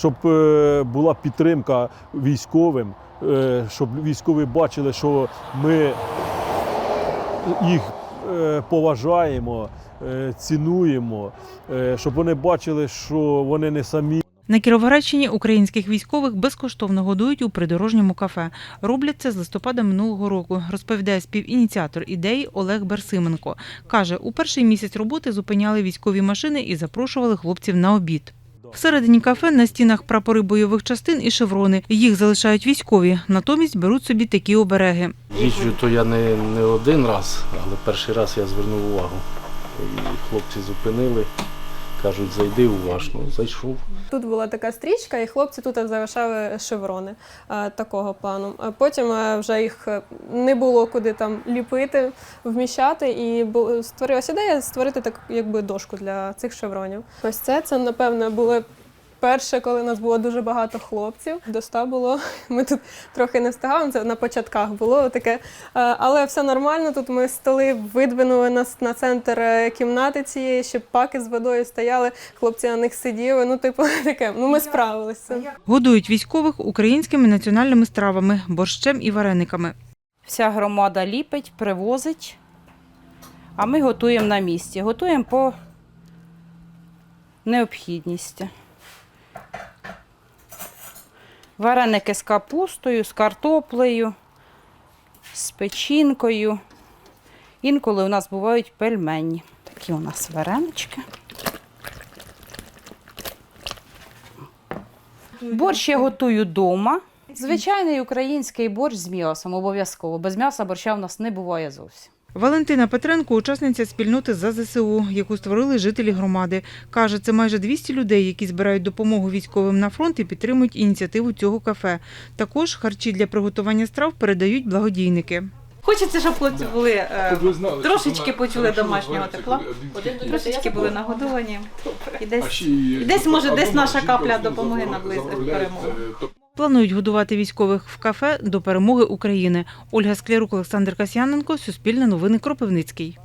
щоб е, була підтримка військовим, е, щоб військові бачили, що ми їх е, поважаємо, цінуємо, щоб вони бачили, що вони не самі. На Кіровоградщині українських військових безкоштовно годують у придорожньому кафе. Роблять це з листопада минулого року, розповідає співініціатор ідеї Олег Берсименко. Каже, у перший місяць роботи зупиняли військові машини і запрошували хлопців на обід. Всередині кафе на стінах прапори бойових частин і шеврони. Їх залишають військові, натомість беруть собі такі обереги. Їжджу то я не, не один раз, але перший раз я звернув увагу. І хлопці зупинили, кажуть, зайди уважно. Зайшов. Тут була така стрічка, і хлопці тут залишали шеврони е, такого плану. А потім е, вже їх е, не було куди там ліпити, вміщати, і створилася ідея створити так, якби дошку для цих шевронів. Ось це, це напевно було. Перше, коли нас було дуже багато хлопців, до ста було. Ми тут трохи не встигали, це на початках було таке. Е, Але все нормально. Тут ми столи видвинули нас на центр е, кімнати цієї, щоб паки з водою стояли, хлопці на них сиділи. Ну, типу, таке. Ну, ми справилися. Годують військових українськими національними стравами, борщем і варениками. Вся громада ліпить, привозить, а ми готуємо на місці. Готуємо по необхідності. Вареники з капустою, з картоплею, з печінкою. Інколи у нас бувають пельмені. Такі у нас варенички. Борщ я готую вдома. Звичайний український борщ з м'ясом обов'язково. Без м'яса борща в нас не буває зовсім. Валентина Петренко учасниця спільноти за ЗСУ, яку створили жителі громади. Каже, це майже 200 людей, які збирають допомогу військовим на фронт і підтримують ініціативу цього кафе. Також харчі для приготування страв передають благодійники. Хочеться, щоб хлопці були е, трошечки почули домашнього тепла, трошечки були нагодовані. І десь, і десь може, десь наша капля допомоги наблизить перемогу. Планують годувати військових в кафе до перемоги України. Ольга Склярук, Олександр Касьяненко, Суспільне новини Кропивницький.